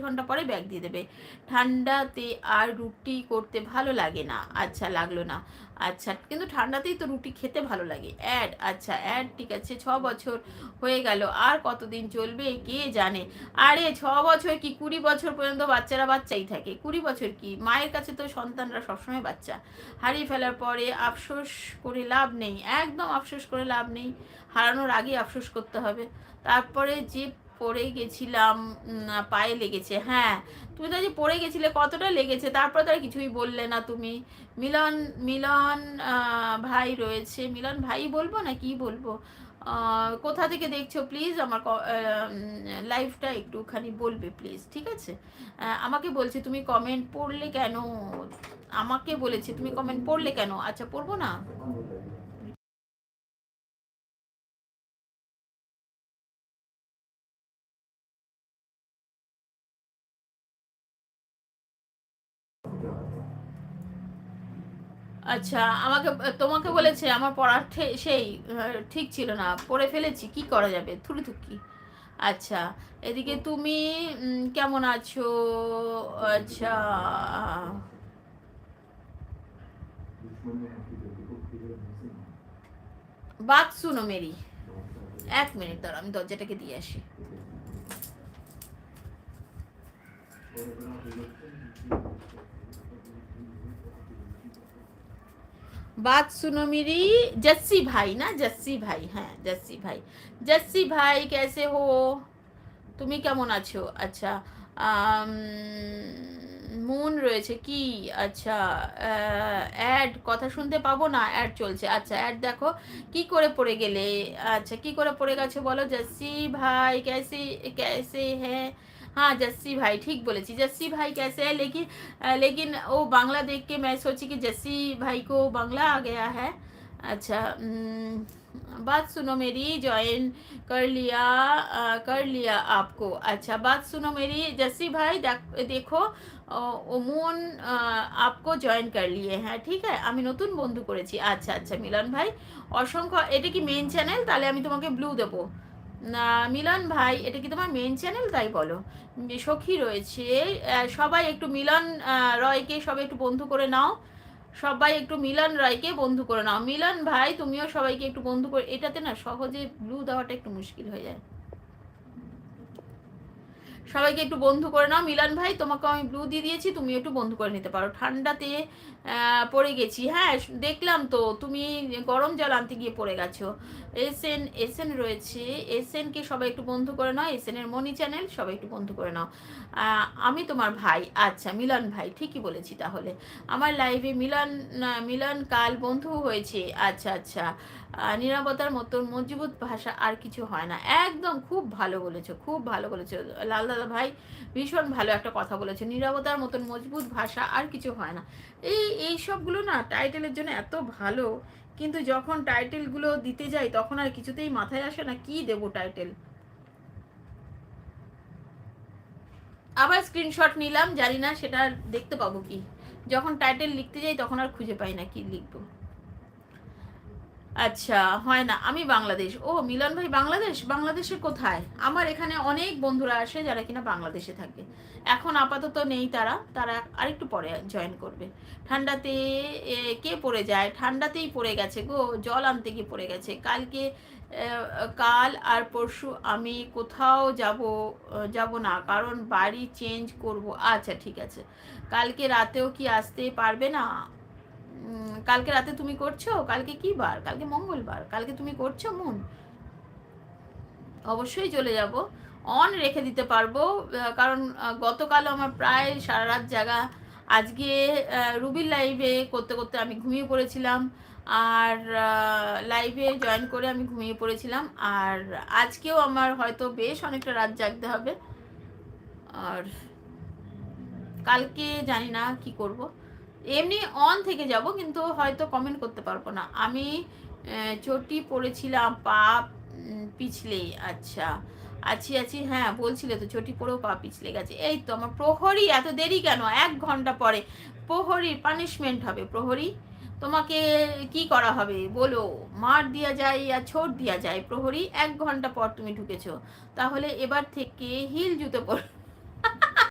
ঘণ্টা পরে ব্যাগ দিয়ে দেবে। ঠান্ডাতে আর রুটি করতে ভালো লাগে না। আচ্ছা লাগল না। আচ্ছা কিন্তু ঠান্ডাতেই তো রুটি খেতে ভালো লাগে। অ্যাড আচ্ছা অ্যাড ঠিক আছে, ছ বছর হয়ে গেল। আর কতদিন চলবে, কে জানে? আরে, ছ বছর কি? কুড়ি বছর পর্যন্ত বাচ্চারা বাচ্চাই থাকে। কুড়ি বছর কি? মায়ের কাছে তো সন্তানরা সবসময় বাচ্চা। হারিয়ে ফেলার পরে আফসোস করে লাভ নেই। একদম আফসোস করে লাভ নেই। হারানোর আগে আফসোস করতে হবে। তারপরে যে পড়ে গেছিলাম পায়ে লেগেছে হ্যাঁ। তুমি তো যে পড়ে গেছিলে, কতটা লেগেছে? তারপর তো আর কিছুই বললে না তুমি। মিলন মিলন ভাই রয়েছে। মিলন ভাই বলব না কি বলব? কোথা থেকে দেখছ? প্লিজ আমার লাইফটা একটুখানি বলবে, প্লিজ, ঠিক আছে? আমাকে বলছে, তুমি কমেন্ট পড়লে কেন? আমাকে বলেছে, তুমি কমেন্ট পড়লে কেন? আচ্ছা পড়ব না? আচ্ছা আমাকে, তোমাকে বলেছে আমার পড়ারঠে- সেই ঠিক ছিল না, পড়ে ফেলেছি, কি করা যাবে? থুড়ি থুকি আচ্ছা এদিকে তুমি কেমন আছো? আচ্ছা। বাদ শুনো, মেরি। এক মিনিট দাঁড়া আমি দরজাটাকে দিয়ে আসি। बात सुनो मेरी जस्सी भाई ना जस्सी भाई হ্যাঁ জস্সি ভাই জস্সি ভাই कैसे हो তুমি কেমন আছো আচ্ছা মুন রয়েছে কি আচ্ছা অ্যাড কথা শুনতে পাবো না অ্যাড চলছে আচ্ছা অ্যাড দেখো কি করে পড়ে গেলে আচ্ছা কি করে পড়ে গেছো বলো জস্সি ভাই कैसे कैसे है हाँ जस्सी भाई ठीक बोले जस्सी भाई कैसे है लेकिन लेकिन वो बांग्ला देख के मैं सोची कि जस्सी भाई को बांग्ला आ गया है अच्छा बात सुनो मेरी ज्वाइन कर लिया आ, कर लिया आपको अच्छा बात सुनो मेरी जस्सी भाई देखो उमून आपको ज्वाइन कर लिए हैं ठीक है আমি नतून बंधु করেছি আচ্ছা আচ্ছা মিলন ভাই অসংখ্য এটা কি মেন চ্যানেল তাহলে আমি তোমাকে ব্লু মিলন ভাই, এটা কি তোমার মেন চ্যানেল তাই বলো। সখী রয়েছে। সবাই একটু মিলন রয়কে সবাই একটু বন্ধু করে নাও। সবাই একটু মিলন রয়কে বন্ধু করে নাও। মিলন ভাই, তুমিও সবাইকে একটু বন্ধু করে এটাতে না সহজে ব্লু দেওয়াটা একটু মুশকিল হয়ে যায়। সবাইকে একটু বন্ধু করে নাও। মিলন ভাই তোমাকে আমি ব্লু দিয়ে দিয়েছি তুমি একটু বন্ধু করে নিতে পারো। ঠান্ডাতে পড়ে গেছি। হ্যাঁ দেখলাম তো, তুমি গরম জল আনতে গিয়ে পড়ে গেছো। এসএন এসএন রয়েছে। এসএনকে সবাই একটু বন্ধু করে নাও। এসএন এর মনি চ্যানেল সবাই একটু বন্ধু করে নাও। আমি তোমার ভাই। আচ্ছা মিলন ভাই, ঠিকই বলেছি তাহলে। আমার লাইভে মিলন মিলন কাল বন্ধু হয়েছে। আচ্ছা আচ্ছা। নিরাপত্তার মতন মজবুত ভাষা আর কিছু হয় না। একদম খুব ভালো বলেছ, খুব ভালো বলেছ। লাল দাদা ভাই, ভীষণ ভালো একটা কথা বলেছ নিরাপত্তার মতন মজবুত ভাষা আর কিছু হয় না। এই এই সবগুলো না টাইটেলের জন্য এত ভালো, কিন্তু যখন টাইটেলগুলো দিতে যাই, তখন আর কিছুতেই মাথায় আসে না কি দেবো টাইটেল আবার স্ক্রিনশট নিলাম, জানি না সেটা দেখতে পাবো কি। যখন টাইটেল লিখতে যাই, তখন আর খুঁজে পাই না কি লিখব। আচ্ছা হয় না। আমি বাংলাদেশ। ও, মিলন ভাই, বাংলাদেশ? বাংলাদেশে কোথায়? আমার এখানে অনেক বন্ধুরা আসে যারা কিনা বাংলাদেশে থাকে। এখন আপাতত নেই তারা। তারা আরেকটু পরে জয়েন করবে। ঠান্ডাতে কে পড়ে যায়? ঠান্ডাতেই পড়ে গেছে গো। জল আনতে গিয়ে পড়ে গেছে। কালকে কাল আর পরশু আমি কোথাও যাব যাব না। কারণ বাড়ি চেঞ্জ করব। আচ্ছা ঠিক আছে। কালকে রাতেও কি আসতে পারবে না? কালকে রাতে তুমি করছ? কালকে কি বার? কালকে মঙ্গলবার। কালকে তুমি করছ মুন? অবশ্যই চলে যাব। অন রেখে দিতে পারব কারণ গতকাল আমার প্রায় সারা রাত জাগা। আজকে রুবির লাইভে করতে করতে আমি ঘুমিয়ে পড়েছিলাম। আর লাইভে জয়েন করে আমি ঘুমিয়ে পড়েছিলাম। আর আজকেও আমার হয়তো বেশ অনেকটা রাত জাগতে হবে। আর কালকে জানি না কি করব। এমনি অন থেকে যাব, কিন্তু হয়তো কমেন্ট করতে পারব না। আমি চটি পড়েছিলাম, পা পিছলে আচ্ছা। আছি আছি হ্যাঁ বলছিলে তো, চটি পরেও পা পিছলে গেছে। এই তো, আমার প্রহরী, এত দেরি কেন? এক ঘণ্টা পরে। প্রহরীর পানিশমেন্ট হবে, প্রহরী। তোমাকে কি করা হবে? বলো। মার দেওয়া যায় আর ছোট দেওয়া যায়, প্রহরী। এক ঘণ্টা পর তুমি ঢুকেছো। তাহলে এবার থেকে হিল জুতো পর